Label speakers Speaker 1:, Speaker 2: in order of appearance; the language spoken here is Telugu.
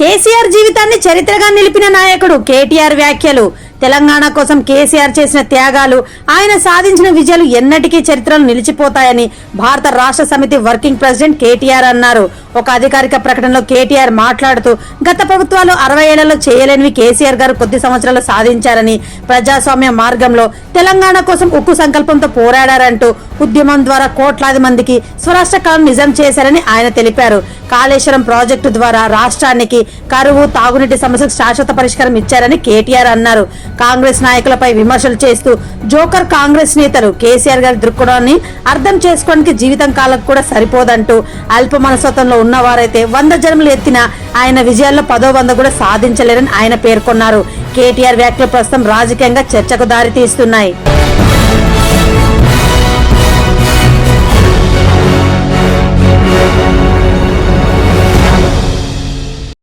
Speaker 1: కేసీఆర్ జీవితాన్ని చరిత్రగా నిలిపిన నాయకుడు కేటీఆర్ వ్యాఖ్యలు. తెలంగాణ కోసం కేసీఆర్ చేసిన త్యాగాలు ఆయన సాధించిన విజయాలు ఎన్నటికీ చరిత్రలో నిలిచిపోతాయని భారత రాష్ట్ర సమితి వర్కింగ్ ప్రెసిడెంట్ కేటీఆర్ అన్నారు. ఒక అధికారిక ప్రకటనలో కేటీఆర్ మాట్లాడుతూ గత ప్రభుత్వాలు అరవై ఏళ్ళలో చేయలేనివి కేసీఆర్ గారు కొద్ది సంవత్సరాలు సాధించారని ప్రజాస్వామ్య మార్గంలో తెలంగాణ కోసం ఉక్కు సంకల్పంతో పోరాడారంటూ ఉద్యమం ద్వారా కోట్లాది మందికి స్వరాష్ట్ర కళను నిజం చేశారని ఆయన తెలిపారు. కాళేశ్వరం ప్రాజెక్టు ద్వారా రాష్ట్రానికి కరువు తాగునీటి సమస్యకు శాశ్వత పరిష్కారం ఇచ్చారని కేటీఆర్ అన్నారు. కాంగ్రెస్ నాయకులపై విమర్శలు చేస్తూ జోకర్ కాంగ్రెస్ నేతలు కేసీఆర్ గారి దృక్కోణాన్ని అర్థం చేసుకోవడానికి జీవితం కాలం కూడా సరిపోదంటూ అల్ప మనస్తత్వంలో ఉన్నవారైతే వంద జన్మలు ఎత్తిన ఆయన విజయాల్లో పదో వంద కూడా సాధించలేరని ఆయన పేర్కొన్నారు. కేటీఆర్ వ్యాఖ్యలు ప్రస్తుతం రాజకీయంగా చర్చకు దారితీస్తున్నాయి.